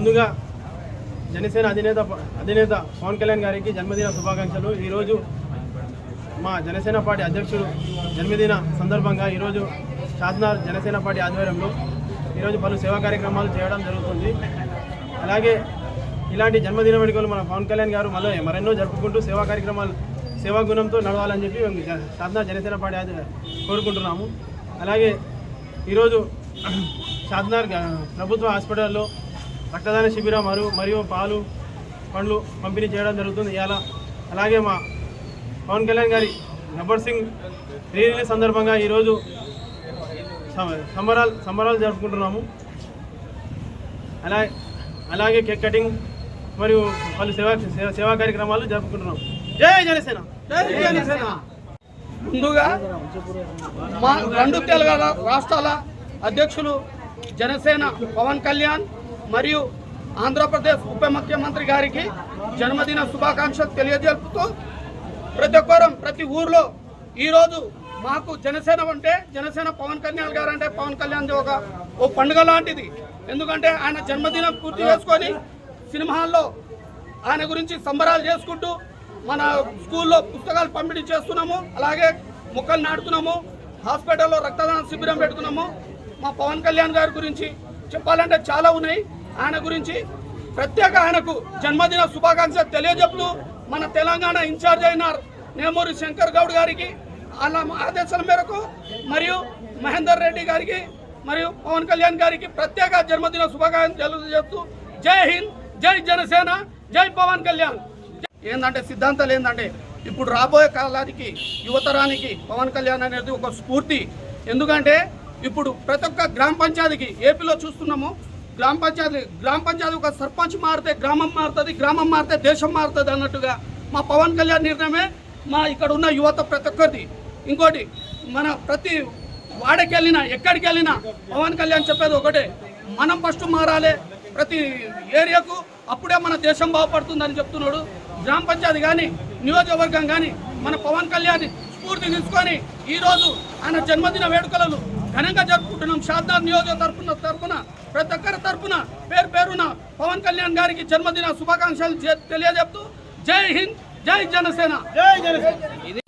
ముందుగా జనసేన అధినేత అధినేత పవన్ కళ్యాణ్ గారికి జన్మదిన శుభాకాంక్షలు. ఈరోజు మా జనసేన పార్టీ అధ్యక్షుడు జన్మదిన సందర్భంగా ఈరోజు షాద్నార్ జనసేన పార్టీ ఆధ్వర్యంలో ఈరోజు పలు సేవా కార్యక్రమాలు చేయడం జరుగుతుంది. అలాగే ఇలాంటి జన్మదిన వేడుకలు మన పవన్ కళ్యాణ్ గారు మళ్ళీ మరెన్నో జరుపుకుంటూ సేవా కార్యక్రమాలు సేవా గుణంతో నడవాలని చెప్పి మేము షాద్నార్ జనసేన పార్టీ కోరుకుంటున్నాము. అలాగే ఈరోజు షాద్నార్ ప్రభుత్వ హాస్పిటల్లో రక్తదాన శిబిరం మరియు మరియు పాలు పండ్లు పంపిణీ చేయడం జరుగుతుంది. ఇవాళ అలాగే మా పవన్ కళ్యాణ్ గారి గబ్బర్ సింగ్ రీ రిలీజ్ సందర్భంగా ఈరోజు సంబరాలు సంబరాలు జరుపుకుంటున్నాము. అలా అలాగే కేక్ కటింగ్ మరియు పలు సేవా సేవా- కార్యక్రమాలు జరుపుకుంటున్నాం. జై జనసేన! జై జనసేన! ముందుగా మా రెండు తెలంగాణ రాష్ట్రాల అధ్యక్షులు జనసేన పవన్ కళ్యాణ్ మరియు ఆంధ్రప్రదేశ్ ఉప ముఖ్యమంత్రి గారికి జన్మదిన శుభాకాంక్షలు తెలియజేపుతూ ప్రతి ఒక్కరం ప్రతి ఊర్లో ఈరోజు మాకు జనసేన అంటే జనసేన పవన్ కళ్యాణ్ గారు అంటే పవన్ కళ్యాణ్ ఒక ఓ పండుగ లాంటిది. ఎందుకంటే ఆయన జన్మదినం పూర్తి చేసుకొని సినిమాల్లో ఆయన గురించి సంబరాలు చేసుకుంటూ మన స్కూల్లో పుస్తకాలు పంపిణీ చేస్తున్నాము. అలాగే మొక్కలు నాటుతున్నాము. హాస్పిటల్లో రక్తదాన శిబిరం పెడుతున్నాము. మా పవన్ కళ్యాణ్ గారి గురించి చెప్పాలంటే చాలా ఉన్నాయి. ఆయన గురించి ప్రత్యేక ఆయనకు జన్మదిన శుభాకాంక్షలు తెలియజెప్తూ మన తెలంగాణ ఇన్ఛార్జ్ అయిన నేమూరి శంకర్ గౌడ్ గారికి అలా ఆదేశాల మేరకు మరియు మహేందర్ రెడ్డి గారికి మరియు పవన్ కళ్యాణ్ గారికి ప్రత్యేక జన్మదిన శుభాకాంక్షలు తెలియజేస్తూ జై హింద్ జై జనసేన జై పవన్ కళ్యాణ్. ఏంటంటే సిద్ధాంతాలు ఏంటంటే ఇప్పుడు రాబోయే కాలానికి యువతరానికి పవన్ కళ్యాణ్ అనేది ఒక స్ఫూర్తి. ఎందుకంటే ఇప్పుడు ప్రతి ఒక్క గ్రామ పంచాయతీకి ఏపీలో చూస్తున్నాము గ్రామ పంచాయతీ గ్రామ పంచాయతీ ఒక సర్పంచ్ మారితే గ్రామం మారుతుంది గ్రామం మారితే దేశం మారుతుంది అన్నట్టుగా మా పవన్ కళ్యాణ్ నిర్ణయమే మా ఇక్కడ ఉన్న యువత ప్రతి ఒక్కరిది. ఇంకోటి మన ప్రతి వాడకి వెళ్ళినా ఎక్కడికి వెళ్ళినా పవన్ కళ్యాణ్ చెప్పేది ఒకటే మనం ఫస్ట్ మారాలి ప్రతి ఏరియాకు అప్పుడే మన దేశం బాగుపడుతుందని చెప్తున్నాడు. గ్రామ పంచాయతీ కానీ నియోజకవర్గం కానీ మన పవన్ కళ్యాణ్ స్ఫూర్తి తీసుకొని ఈరోజు ఆయన జన్మదిన వేడుకలను ఘనంగా జరుపుకుంటున్నాం. షాద్నార్ నియోజక తరఫున తరపున ప్రతి ఒక్కరి తరపున పేరు పేరున పవన్ కళ్యాణ్ గారికి జన్మదిన శుభాకాంక్షలు తెలియజెప్తూ జై హింద్ జై జనసేన. జై జనసేన.